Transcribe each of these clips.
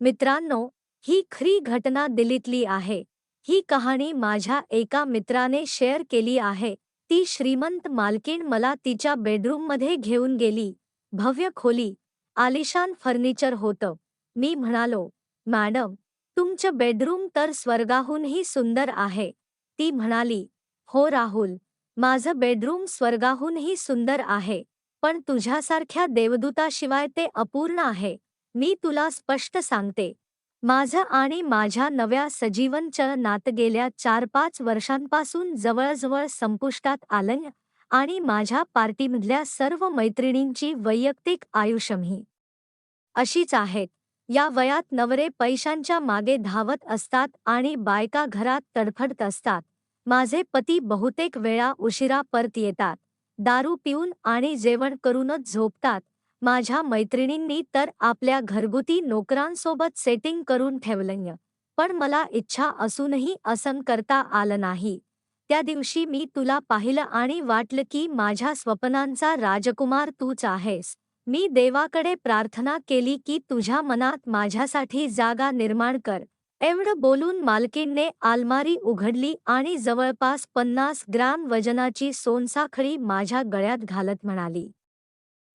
मित्रांनो ही खरी घटना दिल्लीतली आहे. ही कहाणी माझ्या एका मित्राने शेअर केली आहे. ती श्रीमंत मालकीण मला तिच्या बेडरूममध्ये घेऊन गेली. भव्य खोली आलिशान फर्निचर होतं. मी म्हणालो मॅडम तुमचं बेडरूम तर स्वर्गाहूनही सुंदर आहे. ती म्हणाली हो राहुल माझं बेडरूम स्वर्गाहूनही सुंदर आहे पण तुझ्यासारख्या देवदूताशिवाय ते अपूर्ण आहे. मी तुला स्पष्ट सांगते. माझं आणि माझ्या नव्या सजीवनचं नातं गेल्या चार पाच वर्षांपासून जवळजवळ संपुष्टात आलं आणि माझ्या पार्टीमधल्या सर्व मैत्रिणींची वैयक्तिक आयुष्यमही अशीच आहेत. या वयात नवरे पैशांच्या मागे धावत असतात आणि बायका घरात तडफडत असतात. माझे पती बहुतेक वेळा उशिरा परत येतात. दारू पिऊन आणि जेवण करूनच झोपतात. माझ्या मैत्रिणींनी तर आपल्या घरगुती नोकरांसोबत सेटिंग करून ठेवलं पण मला इच्छा असूनही असं करता आलं नाही. त्या दिवशी मी तुला पाहिलं आणि वाटलं की माझ्या स्वप्नांचा राजकुमार तूच आहेस. मी देवाकडे प्रार्थना केली की तुझ्या मनात माझ्यासाठी जागा निर्माण कर. एवढं बोलून मालकीणने आलमारी उघडली आणि जवळपास पन्नास ग्राम वजनाची सोनसाखळी माझ्या गळ्यात घालत म्हणाली.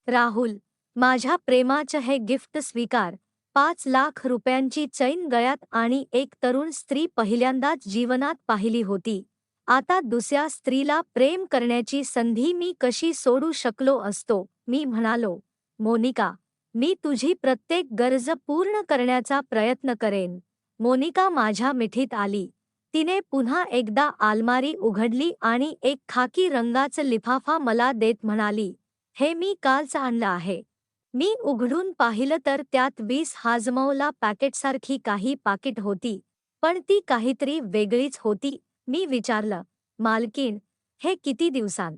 राहुल माझ्या प्रेमाचं हे गिफ्ट स्वीकार. पाच लाख रुपयांची चैन गळ्यात आणि एक तरुण स्त्री पहिल्यांदाच जीवनात पाहिली होती. आता दुसऱ्या स्त्रीला प्रेम करण्याची संधी मी कशी सोडू शकलो असतो? मी म्हणालो मोनिका मी तुझी प्रत्येक गरज पूर्ण करण्याचा प्रयत्न करेन. मोनिका माझ्या मिठीत आली. तिने पुन्हा एकदा आलमारी उघडली आणि एक खाकी रंगाचं लिफाफा मला देत म्हणाली हे मी कालच आणलं आहे. मी उघडून पाहिलं तर त्यात वीस हाजमवला पॅकेटसारखी काही पाकिट होती पण ती काहीतरी वेगळीच होती मी विचारलं मालकीण हे किती दिवसांत?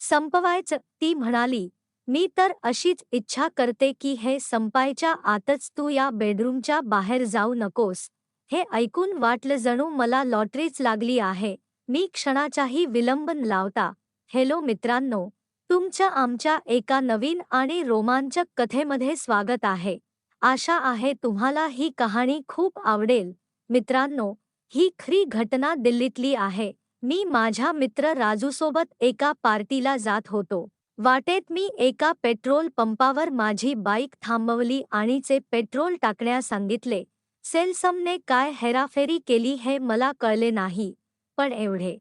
संपवायचं ती म्हणाली मी तर अशीच इच्छा करते की हे संपायच्या आतच तू या बेडरूमच्या बाहेर जाऊ नकोस. हे ऐकून वाटलं जणू मला लॉटरीच लागली आहे मी क्षणाचाही विलंब लावता. हॅलो मित्रांनो तुमच्या आमच्या एका नवीन आणि रोमांचक कथेमध्ये स्वागत आहे. आशा आहे तुम्हाला ही कहाणी खूप आवडेल. मित्रांनो ही खरी घटना दिल्लीतली आहे. मी माझ्या मित्र राजूसोबत एका पार्टीला जात होतो. वाटेत मी एका पेट्रोल पंपावर माझी बाईक थांबवली आणि चे पेट्रोल टाकण्यास सांगितले सेल्समने काय हेराफेरी केली हे मला कळले नाही. पण एवढे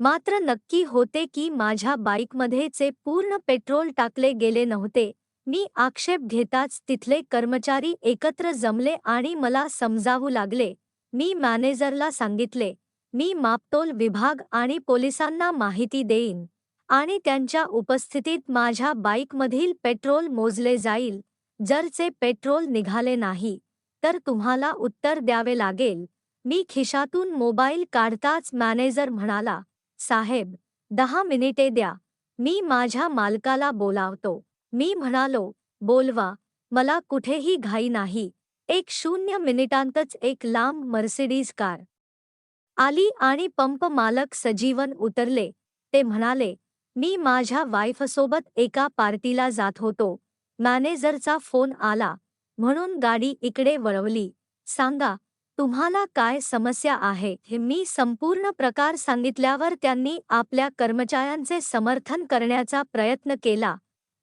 मात्र नक्की होते की माझ्या बाईकमध्येचे पूर्ण पेट्रोल टाकले गेले नव्हते. मी आक्षेप घेताच तिथले कर्मचारी एकत्र जमले आणि मला समजावू लागले. मी मॅनेजरला सांगितले मी मापतोल विभाग आणि पोलिसांना माहिती देईन आणि त्यांच्या उपस्थितीत माझ्या बाईकमधील पेट्रोल मोजले जाईल. जरचे पेट्रोल निघाले नाही तर तुम्हाला उत्तर द्यावे लागेल. मी खिशातून मोबाईल काढताच मॅनेजर म्हणाला साहेब दहा मिनिटे द्या. मी माझ्या मालकाला बोलावतो. मी म्हणालो बोलवा मला कुठेही घाई नाही. एक शून्य मिनिटांतच एक लांब मर्सिडीज कार. आली आणि पंप मालक सजीवन उतरले. ते म्हणाले मी माझ्या वाईफसोबत एका पार्टीला जात होतो. मॅनेजरचा फोन आला. म्हणून गाडी इकडे वळवली. सांगा तुम्हाला काय समस्या आहे हे मी संपूर्ण प्रकार सांगितल्यावर त्यांनी आपल्या कर्मचाऱ्यांचे समर्थन करण्याचा प्रयत्न केला.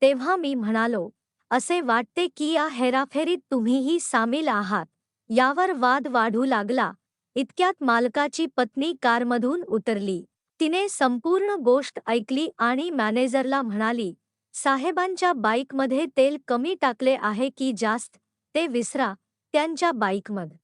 तेव्हा मी म्हणालो असे वाटते की या हेराफेरीत तुम्हीही सामील आहात. यावर वाद वाढू लागला. इतक्यात मालकाची पत्नी कारमधून उतरली. तिने संपूर्ण गोष्ट ऐकली आणि मॅनेजरला म्हणाली साहेबांच्या बाईकमध्ये तेल कमी टाकले आहे की जास्त? ते विसरा. त्यांच्या बाईकमध्ये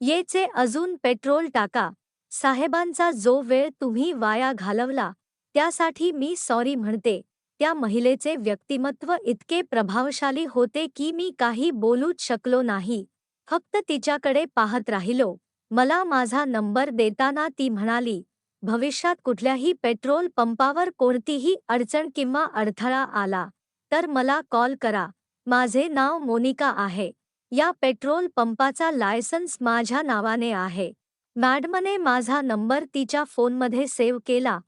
येचे अजून पेट्रोल टाका. साहेबांचा जो वेळ तुम्ही वाया घालवला त्यासाठी मी सॉरी म्हणते. त्या महिलेचे व्यक्तिमत्व इतके प्रभावशाली होते की मी काही बोलूच शकलो नाही. फक्त तिच्याकडे पाहत राहिलो. मला माझा नंबर देताना ती म्हणाली भविष्यात कुठल्याही पेट्रोल पंपावर कोणतीही अडचण किंवा अडथळा आला तर मला कॉल करा. माझे नाव मोनिका आहे. या पेट्रोल पंपाचा लायसन्स माझ्या नावाने आहे. मॅडमने माझा नंबर तिच्या फोनमध्ये सेव्ह केला.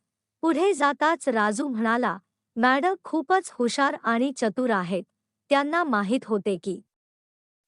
पुढे जाताच राजू म्हणाला मॅडम खूपच हुशार आणि चतुर आहेत. त्यांना माहीत होते की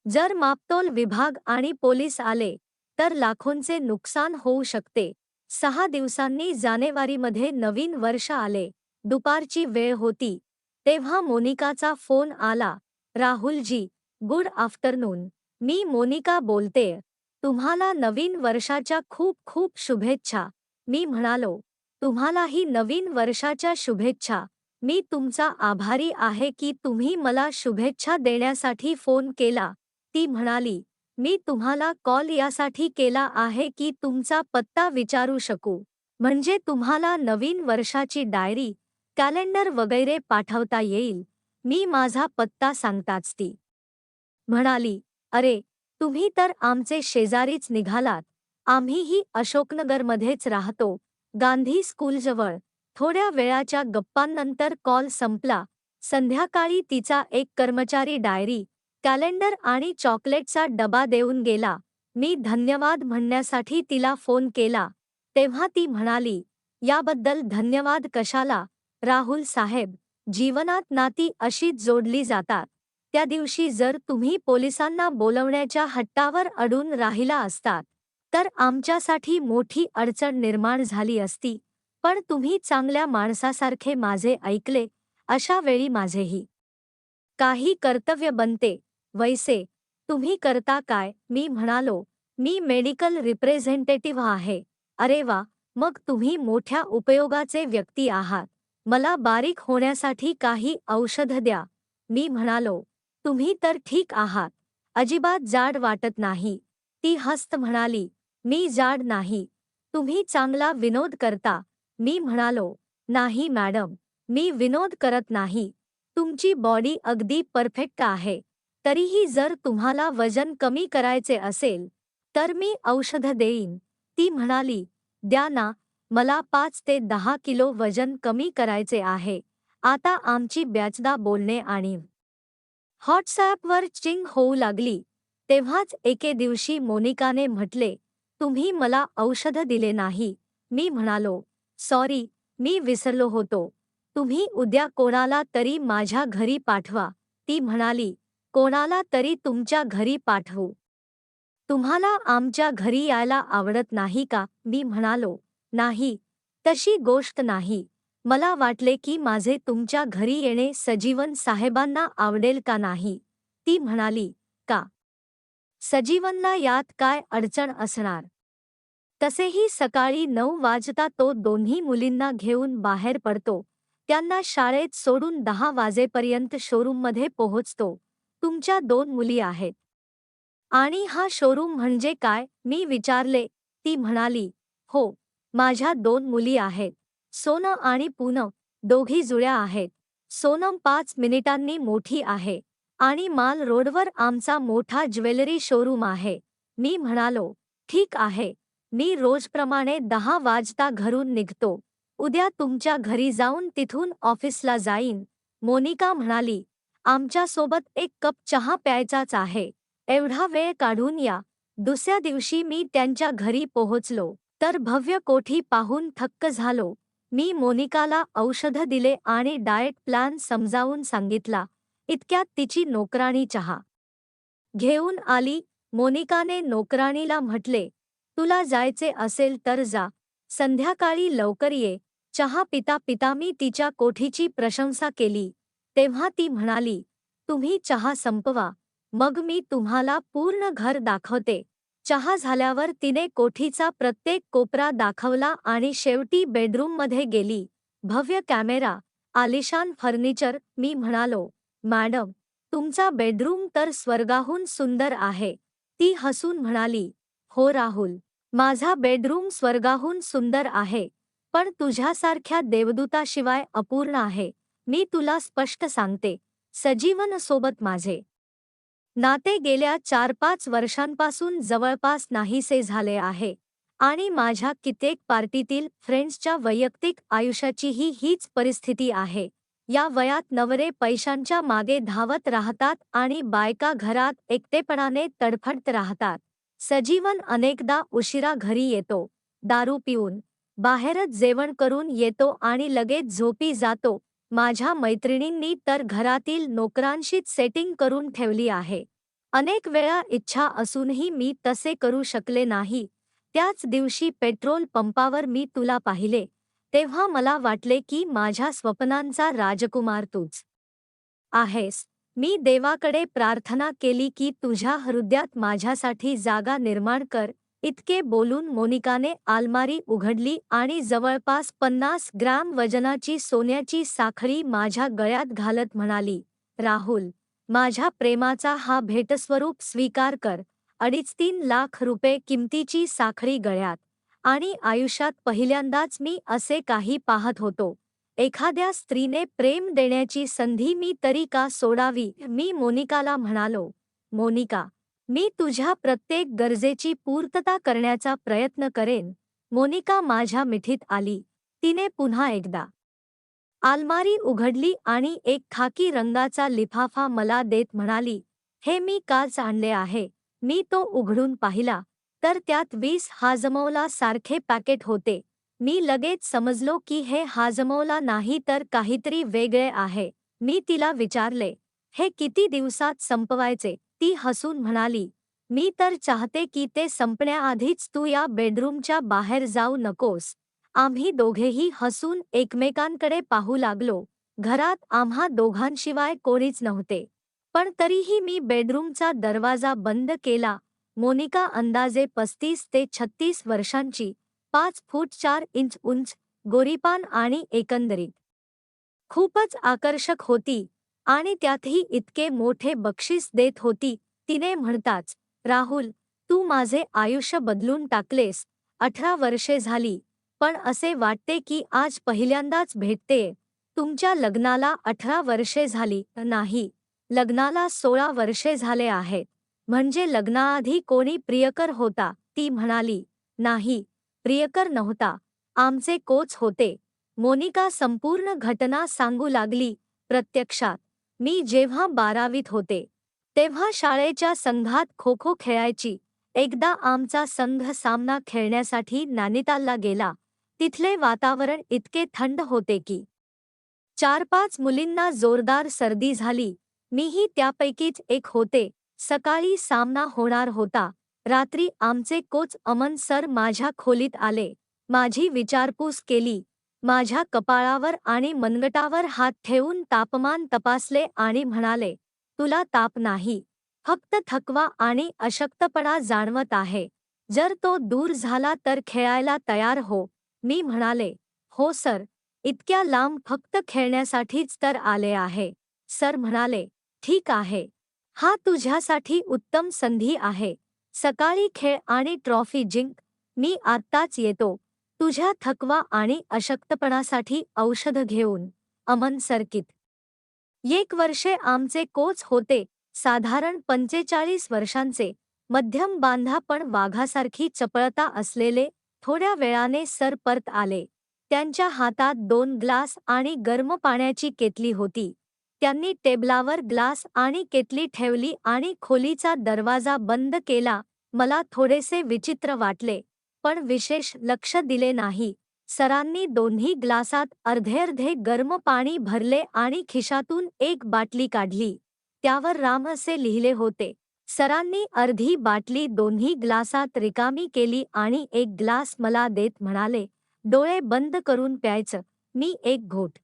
जर मापतोल विभाग आणि पोलीस आले तर लाखोंचे नुकसान होऊ शकते. सहा दिवसांनी जानेवारीमध्ये नवीन वर्ष आले. दुपारची वेळ होती. तेव्हा मोनिकाचा फोन आला राहुलजी गुड आफ्टरनून. मी मोनिका बोलते. तुम्हाला नवीन वर्षाच्या खूप खूप शुभेच्छा. मी म्हणालो तुम्हालाही नवीन वर्षाच्या शुभेच्छा. मी तुमचा आभारी आहे की तुम्ही मला शुभेच्छा देण्यासाठी फोन केला. ती म्हणाली मी तुम्हाला कॉल यासाठी केला आहे की तुमचा पत्ता विचारू शकू. म्हणजे तुम्हाला नवीन वर्षाची डायरी कॅलेंडर वगैरे पाठवता येईल. मी माझा पत्ता सांगताच ती. म्हणाली अरे तुम्ही तर आमचे शेजारीच निघालात. आम्हीही अशोकनगरमध्येच राहतो. गांधी स्कूलजवळ थोड्या वेळाच्या गप्पांनंतर कॉल संपला. संध्याकाळी तिचा एक कर्मचारी डायरी कॅलेंडर आणि चॉकलेटचा डबा देऊन गेला. मी धन्यवाद म्हणण्यासाठी तिला फोन केला. तेव्हा ती म्हणाली याबद्दल धन्यवाद कशाला? राहुल साहेब जीवनात नाती अशीच जोडली जातात. त्या दिवशी जर तुम्ही पोलिसांना बोलवण्याच्या हट्टावर अडून राहिला असतात तर आमच्यासाठी मोठी अडचण निर्माण झाली असती. पण तुम्ही चांगल्या माणसासारखे माझे ऐकले अशा वेळी माझेही. काही कर्तव्य बनते. वैसे तुम्ही करता काय? मी म्हणालो मी मेडिकल रिप्रेझेंटेटिव्ह आहे. अरे वा! मग तुम्ही मोठ्या उपयोगाचे व्यक्ती आहात. मला बारीक होण्यासाठी काही औषध द्या. मी म्हणालो तुम्ही तर ठीक आहात. अजिबात जाड वाटत नाही. ती हस्त म्हणाली मी जाड नाही. तुम्ही चांगला विनोद करता. मी म्हणालो नाही मॅडम मी विनोद करत नाही. तुमची बॉडी अगदी परफेक्ट आहे. तरीही जर तुम्हाला वजन कमी करायचे असेल तर मी औषध देईन. ती म्हणाली द्या ना मला पाच ते दहा किलो वजन कमी करायचे आहे. आता आमची बॅचदा बोलणे आणि व्हॉट्सॲपवर चिंग होऊ लागली. तेव्हाच एके दिवशी मोनिकाने म्हटले तुम्ही मला औषध दिले नाही. मी म्हणालो सॉरी मी विसरलो होतो. तुम्ही उद्या कोणाला तरी माझ्या घरी पाठवा. ती म्हणाली कोणाला तरी तुमच्या घरी पाठवू. तुम्हाला आमच्या घरी यायला आवडत नाही का? मी म्हणालो नाही तशी गोष्ट नाही. मला वाटले की माझे तुमच्या घरी येणे सजीवन साहेबांना आवडेल का नाही? ती म्हणाली का? सजीवनला यात काय अडचण असणार? तसेही सकाळी नऊ वाजता तो दोन्ही मुलींना घेऊन बाहेर पडतो. त्यांना शाळेत सोडून दहा वाजेपर्यंत शोरूममध्ये पोहोचतो. तुमच्या दोन मुली आहेत. आणि हा शोरूम म्हणजे काय? मी विचारले. ती म्हणाली हो माझ्या दोन मुली आहेत. सोनं आणि पूनम दोघी जुळ्या आहेत. सोनम पाच मिनिटांनी मोठी आहे आणि माल रोडवर आमचा मोठा ज्वेलरी शोरूम आहे. मी म्हणालो ठीक आहे. मी रोजप्रमाणे दहा वाजता घरून निघतो. उद्या तुमच्या घरी जाऊन तिथून ऑफिसला जाईन. मोनिका म्हणाली आमच्यासोबत एक कप चहा प्यायचाच आहे. एवढा वेळ काढून या. दुसऱ्या दिवशी मी त्यांच्या घरी पोहोचलो. तर भव्य कोठी पाहून थक्क झालो. मी मोनिकाला औषधं दिले आणि डाएट प्लॅन समजावून सांगितला. इतक्यात तिची नोकराणी चहा. घेऊन आली. मोनिकाने नोकराणीला म्हटले तुला जायचे असेल तर जा. संध्याकाळी लवकर ये. चहा पिता पिता मी तिच्या कोठीची प्रशंसा केली. तेव्हा ती म्हणाली तुम्ही चहा संपवा. मग मी तुम्हाला पूर्ण घर दाखवते. चहा झाल्यावर तिने कोठीचा प्रत्येक कोपरा दाखवला आणि शेवटी बेडरूममध्ये गेली. भव्य कॅमेरा आलिशान फर्निचर मी म्हणालो मॅडम तुमचा बेडरूम तर स्वर्गाहून सुंदर आहे. ती हसून म्हणाली हो राहुल माझा बेडरूम स्वर्गाहून सुंदर आहे पण तुझ्यासारख्या देवदूताशिवाय अपूर्ण आहे. मी तुला स्पष्ट सांगते सजीवन सोबत माझे नाते गेल्या चार पाच वर्षांपासून जवळपास नाहीसे झाले आहे आणि माझ्या कित्येक पार्टीतील फ्रेंड्सच्या वैयक्तिक आयुष्याचीही हीच परिस्थिती आहे. या वयात नवरे पैशांच्या मागे धावत राहतात आणि बायका घरात एकटेपणाने तडफडत राहतात. सजीवन अनेकदा उशिरा घरी येतो दारू पिऊन बाहेरच जेवण करून येतो आणि लगेच झोपी जातो. माझ्या मैत्रिणींनी तर घरातील नोकरांशीच सेटिंग करून ठेवली आहे. अनेक वेळा इच्छा असूनही मी तसे करू शकले नाही. त्याच दिवशी पेट्रोल पंपावर मी तुला पाहिले तेव्हा मला वाटले की माझ्या स्वप्नांचा राजकुमार तूच आहेस. मी देवाकडे प्रार्थना केली की तुझ्या हृदयात माझ्यासाठी जागा निर्माण कर इतके बोलून मोनिकाने आलमारी उघडली आणि जवळपास पन्नास ग्राम वजनाची सोन्याची साखळी माझ्या गळ्यात घालत म्हणाली राहुल माझ्या प्रेमाचा हा भेटस्वरूप स्वीकार कर. अडीच तीन लाख रुपये किमतीची साखळी गळ्यात. आणि आयुष्यात पहिल्यांदाच मी असे काही पाहत होतो. एखाद्या स्त्रीने प्रेम देण्याची संधी मी तरी का सोडावी? मी मोनिकाला म्हणालो मोनिका मी तुझ्या प्रत्येक गरजेची पूर्तता करण्याचा प्रयत्न करेन मोनिका माझ्या मिठीत आली तिने पुन्हा एकदा. आलमारी उघडली आणि एक खाकी रंगाचा लिफाफा मला देत म्हणाली हे मी काच आणले आहे? मी तो उघडून पाहिला तर त्यात वीस हाजमौला सारखे पॅकेट होते. मी लगेच समजलो की हे हाजमौला नाही तर काहीतरी वेगळे आहे. मी तिला विचारले हे किती दिवसात संपवायचे? ती हसून म्हणाली मी तर चाहते की ते संपण्याआधीच तू या बेडरूमच्या बाहेर जाऊ नकोस. आम्ही दोघेही हसून एकमेकांकडे पाहू लागलो. घरात आम्हा दोघांशिवाय कोणीच नव्हते. पण तरीही मी बेडरूमचा दरवाजा बंद केला. मोनिका अंदाजे पस्तीस ते छत्तीस वर्षांची पाच फूट चार इंच उंच गोरीपान आणि एकंदरीत. खूपच आकर्षक होती. आणि त्यातही इतके मोठे बक्षीस देत होती. तिने म्हणताच राहुल तू माझे आयुष्य बदलून टाकलेस. अठरा वर्षे झाली. पण असे वाटते की आज पहिल्यांदाच भेटते. तुमच्या लग्नाला अठरा वर्षे झाली नाही. लग्नाला सोळा वर्षे झाले आहेत. म्हणजे लग्नाआधी कोणी प्रियकर होता. ती म्हणाली नाही प्रियकर नव्हता. आमचे कोच होते. मोनिका संपूर्ण घटना सांगू लागली. प्रत्यक्षात मी जेव्हा बारावीत होते तेव्हा शाळेच्या संघात खो खो खेळायची. एकदा आमचा संघ सामना खेळण्यासाठी नानितालला गेला. तिथले वातावरण इतके थंड होते की चार पाच मुलींना जोरदार सर्दी झाली. मीही त्यापैकीच एक होते. सकाळी सामना होणार होता. रात्री आमचे कोच अमन सर माझ्या खोलीत आले. माझी विचारपूस केली. माझ्या कपाळावर आणि मनगटावर हात ठेवून तापमान तपासले आणि म्हणाले, तुला ताप नाही. फक्त थकवा आणि अशक्तपणा जाणवत आहे. जर तो दूर झाला तर खेळायला तयार हो. मी म्हणाले, हो सर. इतक्या लांब फक्त खेळण्यासाठीच तर आले आहे. सर म्हणाले, ठीक आहे. हा तुझ्यासाठी उत्तम संधी आहे. सकाळी खेळ आणि ट्रॉफी जिंक. मी आत्ताच येतो. तुझ्या थकवा आणि अशक्तपणासाठी औषध घेऊन अमन सर्किट एक वर्षे आमचे कोच होते साधारण पंचेचाळीस वर्षांचे मध्यम बांधा पण वाघासारखी चपळता असलेले थोड्या वेळाने सर परत आले. त्यांच्या हातात दोन ग्लास आणि गरम पाण्याची केतली होती. त्यांनी टेबलावर ग्लास आणि केतली ठेवली आणि खोलीचा दरवाजा बंद केला मला थोडेसे विचित्र वाटले. पण विशेष लक्ष दिले नाही. सरांनी दोन्ही ग्लासात अर्धे अर्धे गरम पाणी भरले आणि खिशातून एक बाटली काढली. त्यावर राम असे लिहिले होते. सरांनी अर्धी बाटली दोन्ही ग्लासात रिकामी केली आणि एक ग्लास मला देत म्हणाले डोळे बंद करून प्यायचं. मी एक घोट.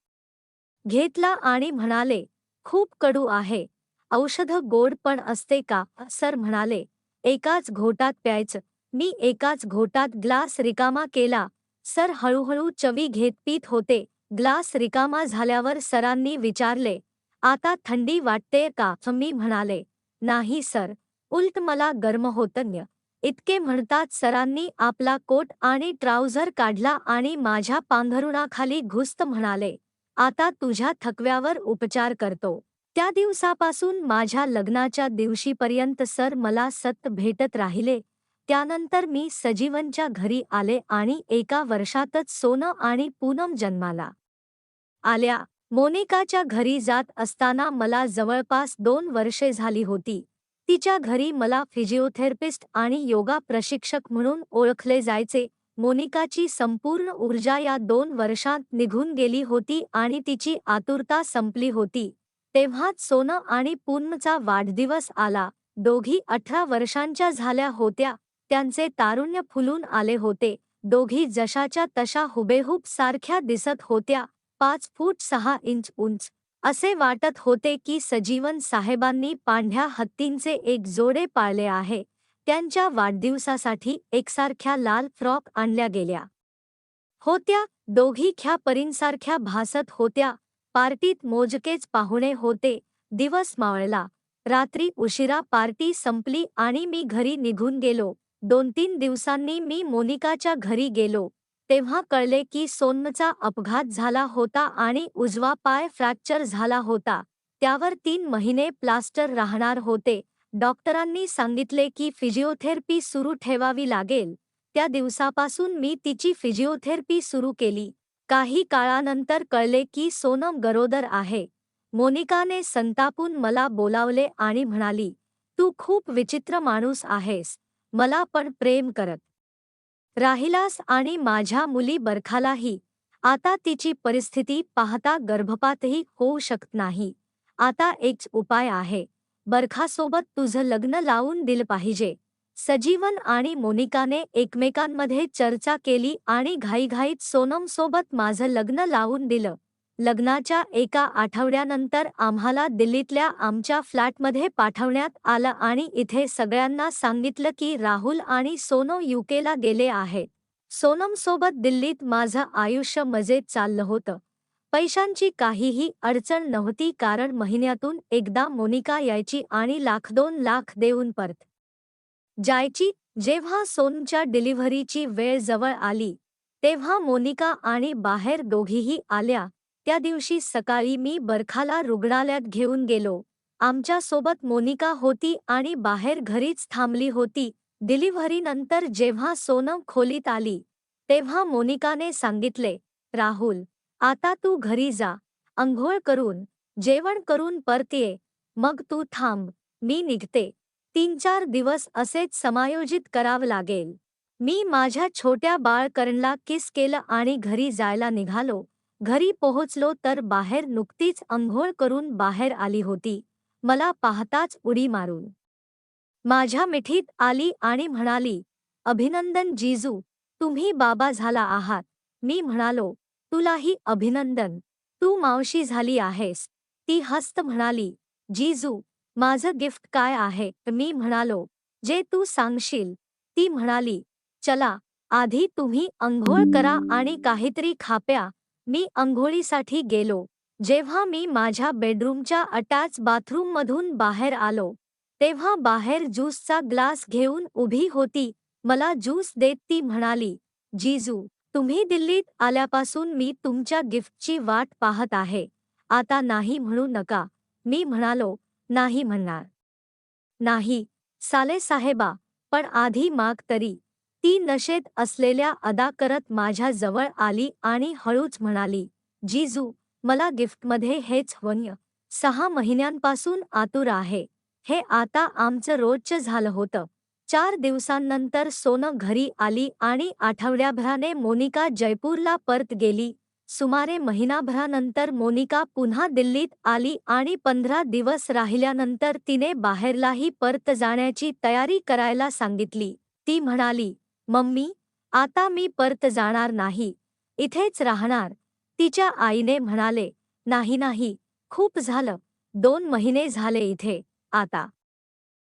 घेतला आणि म्हणाले खूप कडू आहे. औषध गोड पण असते का? सर म्हणाले एकाच घोटात प्यायचं. मी एकाच घोटात ग्लास रिकामा केला. सर हळूहळू चवी घेत पीत होते. ग्लास रिकामा झाल्यावर सरांनी विचारले आता थंडी वाटते का? मी म्हणाले नाही सर. उलट मला गर्म होतन्य. इतके म्हणतात सरांनी आपला कोट आणि ट्राउझर काढला आणि माझ्या पांघरुणाखाली घुस्त म्हणाले आता तुझ्या थकव्यावर उपचार करतो. त्या दिवसापासून माझ्या लग्नाच्या दिवशीपर्यंत सर मला सत भेटत राहिले. त्यानंतर मी सजीवनच्या घरी आले आणि एका वर्षातच सोनं आणि पूनम जन्माला. आल्या मोनिकाच्या घरी जात असताना मला जवळपास दोन वर्षे झाली होती. तिच्या घरी मला फिजिओथेरपिस्ट आणि योगा प्रशिक्षक म्हणून ओळखले जायचे. मोनिकाची संपूर्ण ऊर्जा या दोन वर्षांत निघून गेली होती आणि तिची आतुरता संपली होती. तेव्हाच सोनं आणि पूनमचा वाढदिवस आला. दोघी अठरा वर्षांच्या झाल्या होत्या. त्यांचे तारुण्य फुलून आले होते. दोघी जशाच्या तशा हुबेहूब सारख्या दिसत होत्या. पाच फूट सहा इंच उंच. असे वाटत होते की सजीवन साहेबांनी पांढ्या हत्तींचे एक जोडे पाळले आहे. त्यांच्या वाढदिवसासाठी एकसारख्या लाल फ्रॉक आणल्या गेल्या. होत्या. दोघी ख्या परींसारख्या भासत होत्या. पार्टीत मोजकेच पाहुणे होते. दिवस मावळला. रात्री उशिरा पार्टी संपली आणि मी घरी निघून गेलो. दोन तीन दिवसांनी मी मोनिकाच्या घरी गेलो तेव्हा कळले की सोनमचा अपघात झाला होता आणि उजवा पाय फ्रॅक्चर झाला होता. त्यावर तीन महिने प्लास्टर राहणार होते. डॉक्टरांनी सांगितले की फिजिओथेरपी सुरू ठेवावी लागेल. त्या दिवसापासून मी तिची फिजिओथेरपी सुरू केली. काही काळानंतर कळले की सोनम गरोदर आहे. मोनिकाने संतापून मला बोलावले आणि म्हणाली तू खूप विचित्र माणूस आहेस. मला पण प्रेम करत. राहिलास आणि माझ्या मुली बरखालाही. आता तिची परिस्थिती पाहता गर्भपातही होऊ शकत नाही. आता एकच उपाय आहे. बरखासोबत तुझं लग्न लावून दिलं पाहिजे. सजीवन आणि मोनिकाने एकमेकांमध्ये चर्चा केली आणि घाईघाईत सोनमसोबत माझं लग्न लावून दिलं. लग्नाच्या एका आठवड्यानंतर आम्हाला दिल्लीतल्या आमच्या फ्लॅटमध्ये पाठवण्यात आलं आणि इथे सगळ्यांना सांगितलं की राहुल आणि सोनो युकेला गेले आहेत. सोनमसोबत दिल्लीत माझं आयुष्य मजेत चाललं होतं. पैशांची काहीही अडचण नव्हती कारण महिन्यातून एकदा मोनिका यायची आणि लाख दोन लाख देऊन परत जायची. जेव्हा सोनच्या डिलिव्हरीची वेळ जवळ आली तेव्हा मोनिका आणि बाहेर दोघीही आल्या. त्या दिवशी सकाळी मी बरखाला रुग्णालयात घेऊन गेलो. आमच्यासोबत मोनिका होती आणि बाहेर घरीच थांबली होती. डिलिव्हरीनंतर जेव्हा सोनम खोलीत आली तेव्हा मोनिकाने सांगितले राहुल आता तू घरी जा. अंघोळ करून जेवण करून परतीये मग तू थांब. मी निघते. तीन चार दिवस असेच समायोजित करावं लागेल. मी माझ्या छोट्या बाळकरणला किस केलं आणि घरी जायला निघालो. घरी पोहोचलो तर बाहेर नुकतीच अंघोळ करून बाहेर आली होती. मला पाहताच उडी मारून. माझ्या मिठीत आली आणि म्हणाली, अभिनंदन जीजू, तुम्ही बाबा झाला आहात. मी म्हणालो, तुलाही अभिनंदन. तू मावशी झाली आहेस. ती हस्त म्हणाली, जीजू, माझं गिफ्ट काय आहे? मी म्हणालो, जे तू सांगशील. ती म्हणाली, चला, आधी तुम्ही अंघोळ करा आणि काहीतरी खाप्या. मी अंघोळीसाठी गेलो. जेव्हा मी माझ्या बेडरूमच्या अटॅच बाथरूममधून बाहेर आलो, तेव्हा बाहेर ज्यूसचा ग्लास घेऊन उभी होती. मला ज्यूस देत ती म्हणाली, जीजू, तुम्ही दिल्लीत आल्यापासून मी तुमच्या गिफ्टची वाट पाहत आहे. आता नाही म्हणू नका. मी म्हणालो, नाही म्हणणार. नाही, साले साहेबा, पण आधी माग तरी. ती नशेत असलेल्या अदा करत माझ्या जवळ आली आणि हळूच म्हणाली जीजू मला गिफ्टमध्ये हेच वन्य सहा महिन्यांपासून आतुर आहे. हे आता आमचं रोजचं झालं होतं. चार दिवसांनंतर सोनं घरी आली आणि आठवड्याभराने मोनिका जयपूरला परत गेली. सुमारे महिनाभरानंतर मोनिका पुन्हा दिल्लीत आली आणि पंधरा दिवस राहिल्यानंतर तिने बाहेरलाही परत जाण्याची तयारी करायला सांगितली. ती म्हणाली मम्मी आता मी परत जाणार नाही. इथेच राहणार. तिच्या आईने म्हणाले नाही नाही. खूप झालं. दोन महिने झाले इथे आता.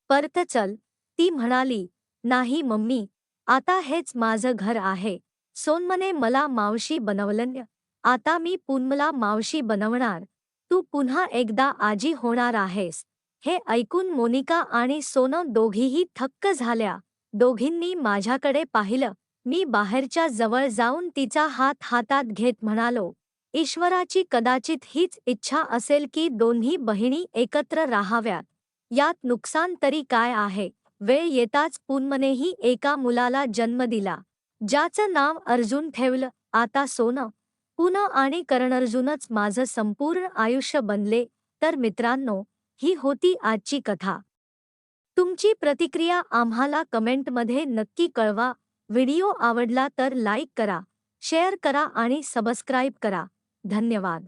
परत चल. ती म्हणाली नाही मम्मी आता हेच माझं घर आहे. सोनमने मला मावशी बनवलं आता मी पुनमला मावशी बनवणार. तू पुन्हा एकदा आजी होणार आहेस. हे ऐकून मोनिका आणि सोनं दोघीही थक्क झाल्या. दोघींनी माझ्याकडे पाहिलं. मी बाहेरच्या जवळ जाऊन तिचा हात हातात घेत म्हणालो ईश्वराची कदाचित हीच इच्छा असेल की दोन्ही बहिणी एकत्र राहाव्यात. यात नुकसान तरी काय आहे वेळ येताच पूनमनेही एका मुलाला जन्म दिला. ज्याचं नाव अर्जुन ठेवलं. आता सोनं. पुन आणि अर्जुनच माझं संपूर्ण आयुष्य बनले. तर मित्रांनो ही होती आजची कथा. तुमची प्रतिक्रिया आम्हाला कमेंटमध्ये नक्की कळवा. व्हिडिओ आवडला तर लाईक करा शेअर करा आणि सबस्क्राईब करा. धन्यवाद.